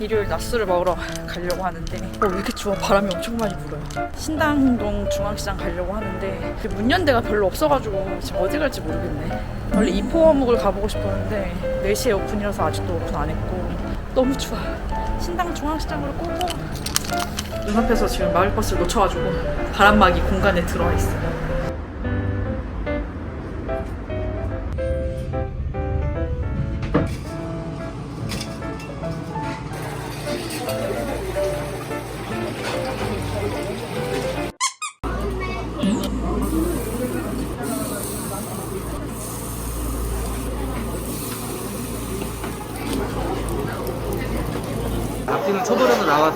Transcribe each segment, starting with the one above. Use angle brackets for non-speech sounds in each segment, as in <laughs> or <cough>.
일요일 낮술을 먹으러 가려고 하는데 어, 왜 이렇게 추워? 바람이 엄청 많이 불어요. 신당동 중앙시장 가려고 하는데 그 문연대가 별로 없어가지고 지금 어디 갈지 모르겠네. 원래 이포어묵을 가보고 싶었는데 4시에 오픈이라서 아직도 오픈 안 했고 너무 추워. 신당 중앙시장으로 꼬고 눈앞에서 지금 마을버스를 놓쳐가지고 바람막이 공간에 들어와 있어요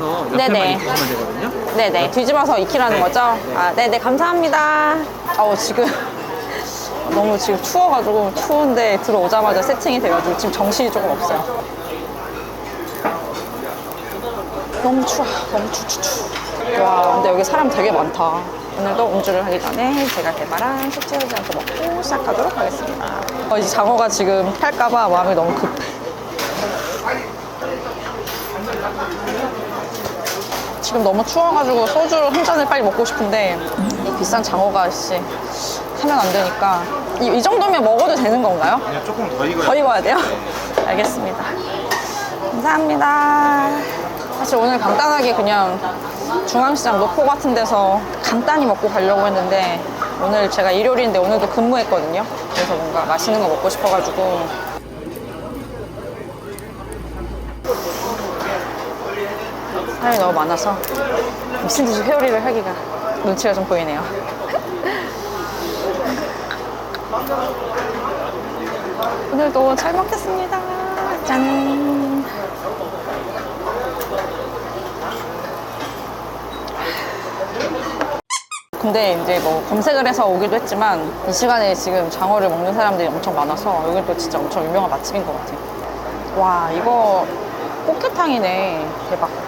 옆에만 네네. 입히시면 되거든요. 네네. 뒤집어서 익히라는 거죠? 아 네네. 감사합니다. 아우 지금 <laughs> 너무 지금 추워가지고 추운데 들어오자마자 세팅이 돼가지고 지금 정신이 조금 없어요. 너무 추워. 너무 추추추 와 근데 여기 사람 되게 많다. 오늘도 음주를 하기 전에 제가 개발한 숙취하지 않고 먹고 시작하도록 하겠습니다. 어, 이제 장어가 지금 탈까봐 마음이 너무 급해 지금 너무 추워가지고 소주 한 잔을 빨리 먹고 싶은데 이 비싼 장어가 씨 하면 안 되니까 이, 이 정도면 먹어도 되는 건가요? 그냥 조금 더 익어야 더 익어야 돼요? 알겠습니다. 감사합니다. 사실 오늘 간단하게 그냥 중앙시장 노포 같은 데서 간단히 먹고 가려고 했는데 오늘 제가 일요일인데 오늘도 근무했거든요. 그래서 뭔가 맛있는 거 먹고 싶어가지고 사람이 너무 많아서 미친 듯이 회오리를 하기가 눈치가 좀 보이네요. <laughs> 오늘도 잘 먹겠습니다. 짠. 근데 이제 뭐 검색을 해서 오기도 했지만 이 시간에 지금 장어를 먹는 사람들이 엄청 많아서 여기도 진짜 엄청 유명한 맛집인 것 같아요. 와, 이거 꽃게탕이네. 대박.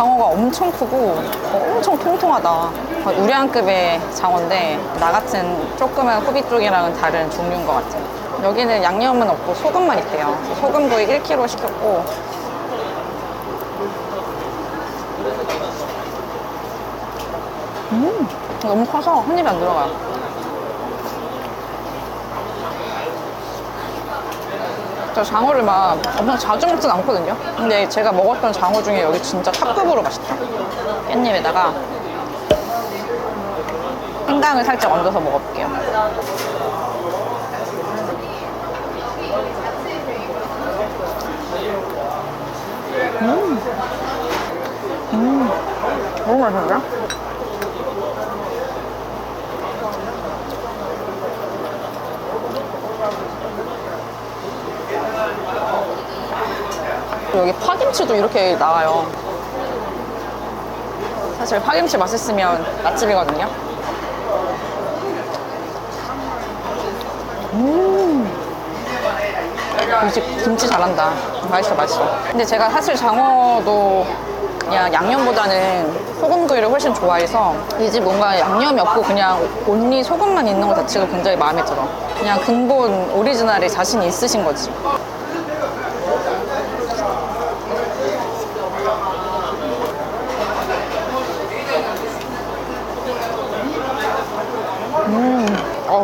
장어가 엄청 크고 엄청 통통하다. 우량급의 장어인데 나 같은 조그만 호비 쪽이랑은 다른 종류인 것 같아요. 여기는 양념은 없고 소금만 있대요. 소금 구이 1kg 시켰고 음 너무 커서 한 입에 안 들어가요. 저 장어를 막 엄청 자주 먹진 않거든요. 근데 제가 먹었던 장어 중에 여기 진짜 탑급으로 맛있다. 깻잎에다가 생강을 살짝 얹어서 먹어볼게요. 음, 음, 너무 맛있는데? 여기 파김치도 이렇게 나와요. 사실 파김치 맛있으면 맛집이거든요. 음. 이집 김치 잘한다. 맛있어, 맛있어. 근데 제가 사실 장어도 그냥 양념보다는 소금구이를 훨씬 좋아해서 이 집 뭔가 양념이 없고 그냥 온리 소금만 있는 것 자체가 굉장히 마음에 들어. 그냥 근본 오리지널에 자신이 있으신 거지.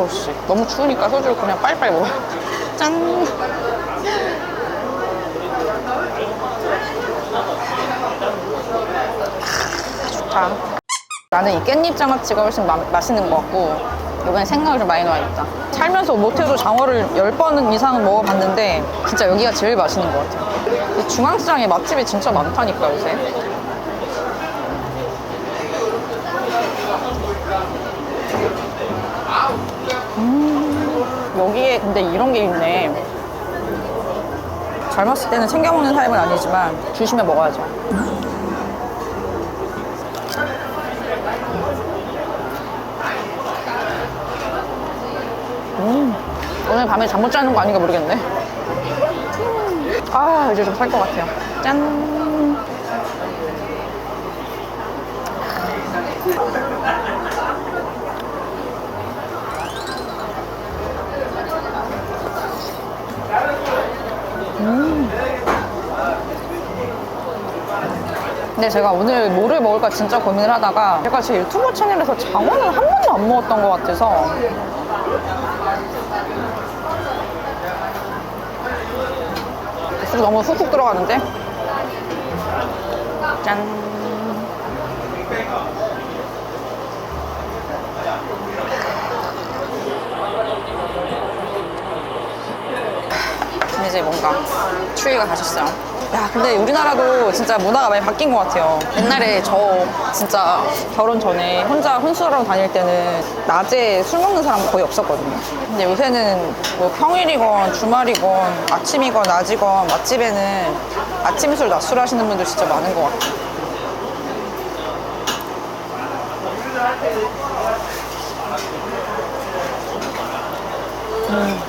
어우 씨. 너무 추우니까 소주를 그냥 빨리빨리 먹어 <laughs> 짠. 아, 좋다. 나는 이 깻잎 장아찌가 훨씬 마- 맛있는 것 같고 이번에 생각을 좀 많이 넣어야겠다. 살면서 못해도 장어를 10번 이상은 먹어봤는데 진짜 여기가 제일 맛있는 것 같아요. 이 중앙시장에 맛집이 진짜 많다니까 요새 근데 이런 게 있네. 젊었을 때는 챙겨 먹는 타입은 아니지만 주시면 먹어야죠. 음, 오늘 밤에 잠 못 자는 거 아닌가 모르겠네. 아, 이제 좀 살 것 같아요. 짠. 근데 제가 오늘 뭐를 먹을까 진짜 고민을 하다가 제가 제 유튜브 채널에서 장어는 한 번도 안 먹었던 것 같아서. 술이 너무 훅훅 들어가는데? 짠. 이제 뭔가 추위가 가셨어요. 야, 근데 우리나라도 진짜 문화가 많이 바뀐 것 같아요. 옛날에 저 진짜 결혼 전에 혼자 혼술하러 다닐 때는 낮에 술 먹는 사람 거의 없었거든요. 근데 요새는 뭐 평일이건 주말이건 아침이건 낮이건 맛집에는 아침 술, 낮술 하시는 분들 진짜 많은 것 같아요. 짠.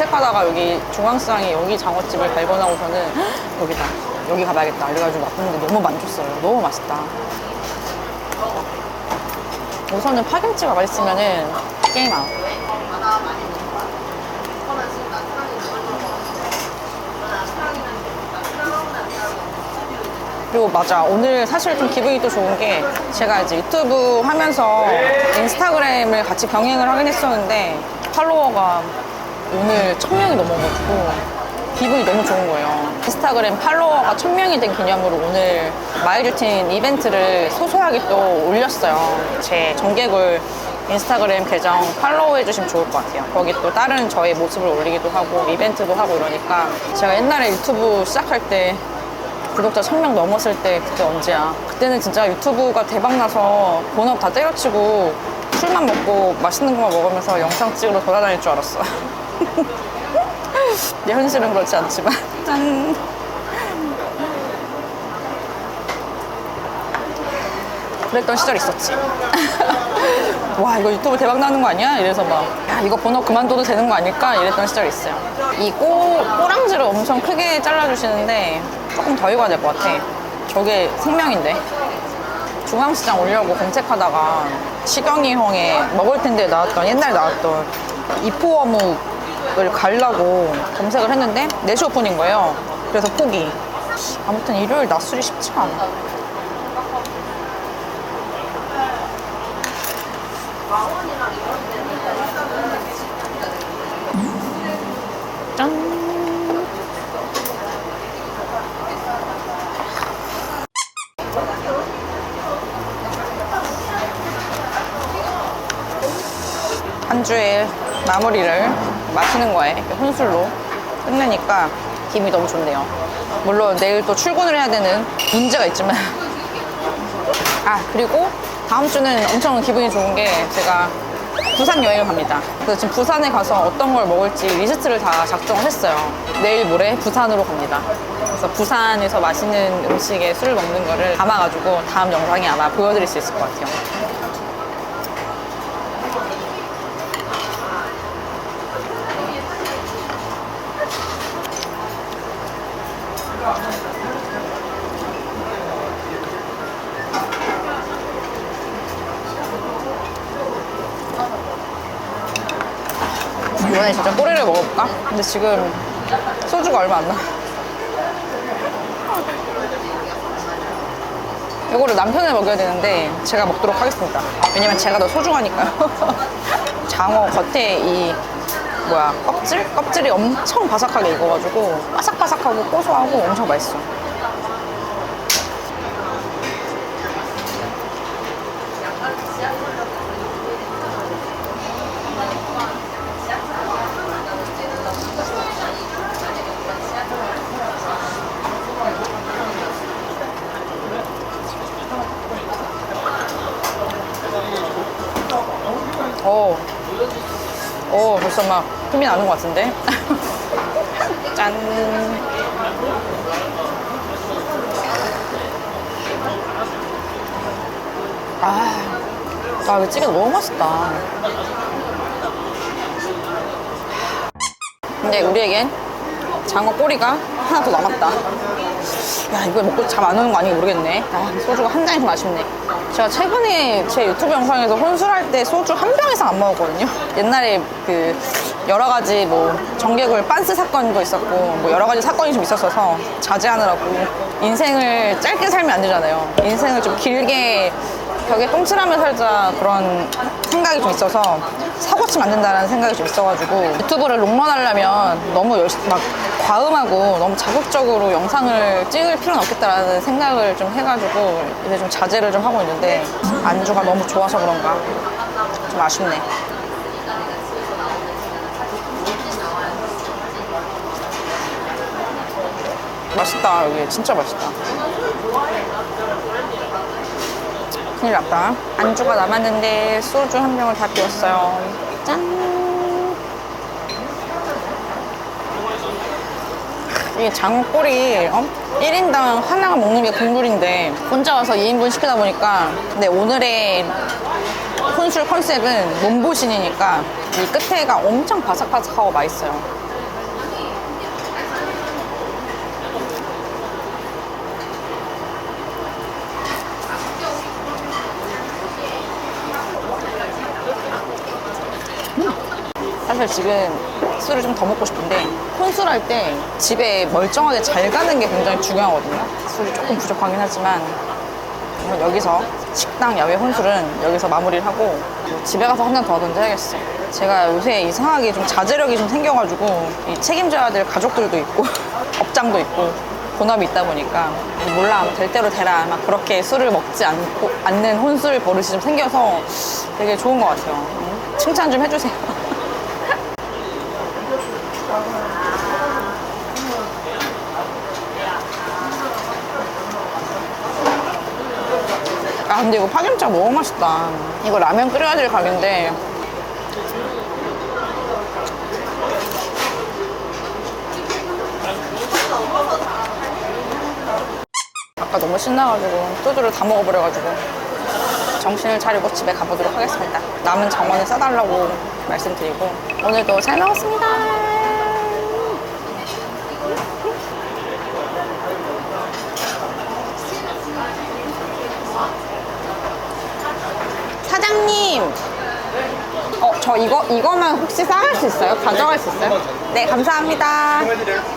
검색하다가 여기 중앙시장에 여기 장어집을 발견하고서는 헉, 여기다 여기 가봐야겠다. 그래가지고 맛봤는데 너무 만족스러워요. 너무 맛있다. 우선은 파김치가 맛있으면은 게임 아웃. 그리고 맞아. 오늘 사실 좀 기분이 또 좋은 게 제가 이제 유튜브 하면서 인스타그램을 같이 병행을 하긴 했었는데 팔로워가 오늘 1000명이 넘어가지고 기분이 너무 좋은 거예요 인스타그램 팔로워가 1000명이 된 기념으로 오늘 마이루틴 이벤트를 소소하게 또 올렸어요 제 정개굴 인스타그램 계정 팔로우 해 주시면 좋을 것 같아요. 거기 또 다른 저의 모습을 올리기도 하고 이벤트도 하고 이러니까 제가 옛날에 유튜브 시작할 때 구독자 1000명 넘었을 때 그때 언제야? 그때는 진짜 유튜브가 대박 나서 본업 다 때려치고 술만 먹고 맛있는 것만 먹으면서 영상 찍으러 돌아다닐 줄 알았어. <laughs> 내 <laughs> 현실은 그렇지 않지만 짠. 그랬던 시절 있었지. <laughs> 와 이거 유튜브 대박 나는 거 아니야? 이래서 막야 이거 번호 그만둬도 되는 거 아닐까? 이랬던 시절이 있어요. 이 꼬, 꼬랑지를 엄청 크게 잘라주시는데 조금 더 익어야 될 것 같아. 저게 생명인데. 중앙시장 오려고 검색하다가 시경이 형의 먹을 텐데 나왔던 옛날 나왔던 이포어묵 을 갈라고 검색을 했는데 4시 오픈인 거예요. 그래서 포기. 아무튼 일요일 낮술이 쉽지가 않아. 짠. 한 주의 마무리를 마시는 거에 이렇게 혼술로 끝내니까 기분이 너무 좋네요. 물론 내일 또 출근을 해야 되는 문제가 있지만 <laughs> 아 그리고 다음 주는 엄청 기분이 좋은 게 제가 부산 여행을 갑니다. 그래서 지금 부산에 가서 어떤 걸 먹을지 리스트를 다 작성을 했어요. 내일 모레 부산으로 갑니다. 그래서 부산에서 맛있는 음식에 술을 먹는 거를 담아가지고 다음 영상에 아마 보여드릴 수 있을 것 같아요. 이번에 진짜 꼬리를 먹어볼까? 근데 지금 소주가 얼마 안 나. 이거를 남편을 먹여야 되는데 제가 먹도록 하겠습니다. 왜냐면 제가 더 소중하니까요. <laughs> 장어 겉에 이 뭐야 껍질? 껍질이 엄청 바삭하게 익어가지고 바삭바삭하고 고소하고 엄청 맛있어. 오, 오 벌써 막 힘이 나는 것 같은데? <laughs> 짠. 아, 아, 이거 찌개 너무 맛있다. 근데 우리에겐 장어 꼬리가 하나 더 남았다. 야, 이거 먹고 잠 안 오는 거 아닌지 모르겠네. 아, 소주가 한 잔이 좀 아쉽네. 제가 최근에 제 유튜브 영상에서 혼술할 때 소주 한 병 이상 안 먹었거든요. 옛날에 그 여러 가지 뭐 정개굴 빤스 사건도 있었고 뭐 여러 가지 사건이 좀 있었어서 자제하느라고 인생을 짧게 살면 안 되잖아요. 인생을 좀 길게 벽에 똥칠하며 살자 그런 생각이 좀 있어서 사고 치면 안 된다는 생각이 좀 있어가지고 유튜브를 롱런 하려면 너무 열심 막 과음하고 너무 자극적으로 영상을 찍을 필요는 없겠다라는 생각을 좀 해가지고 이제 좀 자제를 좀 하고 있는데 안주가 너무 좋아서 그런가 좀 아쉽네. 맛있다 여기 진짜 맛있다. 큰일 났다. 안주가 남았는데 소주 한 병을 다 비웠어요. 이게 장어꼬리 어? 1인당 하나가 먹는 게 국룰인데 혼자 와서 2인분 시키다 보니까 근데 오늘의 혼술 컨셉은 몸보신이니까 이 끝에가 엄청 바삭바삭하고 맛있어요. 사실 지금 술을 좀 더 먹고 싶은데 혼술할 때 집에 멀쩡하게 잘 가는 게 굉장히 중요하거든요. 술이 조금 부족하긴 하지만 오늘 여기서 식당 야외 혼술은 여기서 마무리를 하고 집에 가서 한 잔 더 하든지 해야겠어. 제가 요새 이상하게 좀 자제력이 좀 생겨가지고 이 책임져야 될 가족들도 있고 <laughs> 업장도 있고 본업이 있다 보니까 몰라 될 대로 되라 막 그렇게 술을 먹지 않고 않는 혼술 버릇이 좀 생겨서 되게 좋은 것 같아요. 음, 칭찬 좀 해주세요. 아 근데 이거 파김치가 너무 맛있다. 이거 라면 끓여야 될 각인데. 아까 너무 신나가지고 소주를 다 먹어버려가지고 정신을 차리고 집에 가보도록 하겠습니다. 남은 장원을 싸달라고 말씀드리고 오늘도 잘 먹었습니다 사장님 어, 저 이거, 이거만 혹시 싸갈 수 있어요? 가져갈 수 있어요? 네, 감사합니다.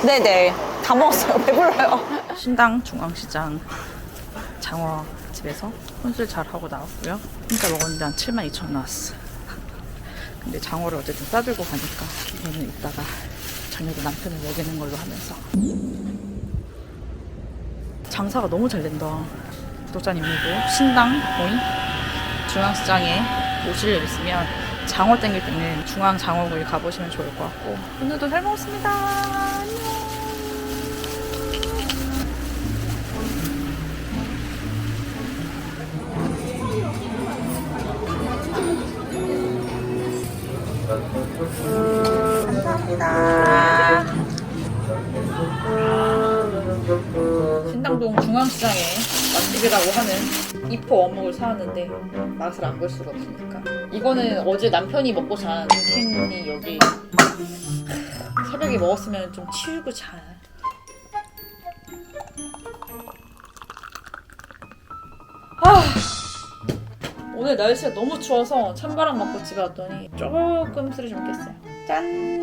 네네. 다 먹었어요. <laughs> 배불러요. 신당 중앙시장 장어 집에서 혼술 잘 하고 나왔고요. 혼자 먹었는데 한 7만 2천 원 나왔어. 근데 장어를 어쨌든 싸들고 가니까 얘는 이따가 저녁에 남편을 먹이는 걸로 하면서 장사가 너무 잘 된다. 구독자님들도 신당 모임 중앙시장에 오실 일 있으면 장어 땡길 때는 중앙 장어구이 가보시면 좋을 것 같고 오늘도 잘 먹었습니다. 안녕. 감사합니다. 신당동 중앙시장에 맛집이라고 하는 이포 어묵을 사왔는데 맛을 안 볼 수가 없으니까. 이거는 어제 남편이 먹고 잔 캔이 여기. 새벽에 먹었으면 좀 치우고 자 아, 오늘 날씨가 너무 추워서 찬바람 맞고 집에 왔더니 조금 술이 좀 깼어요. 짠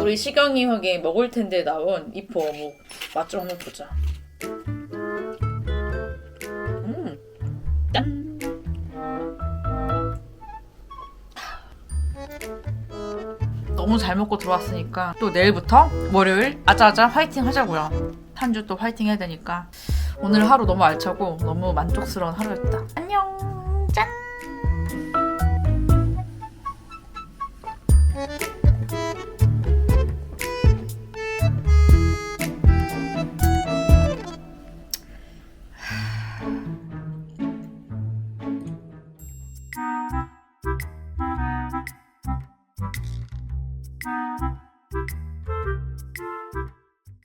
우리 시경이 형이 먹을 텐데 나온 이포 어묵 맛 좀 한번 보자. 음, 짠. 너무 잘 먹고 들어왔으니까 또 내일부터 월요일 아자아자 화이팅 하자고요. 한 주 또 화이팅 해야 되니까 오늘 하루 너무 알차고 너무 만족스러운 하루였다. 안녕.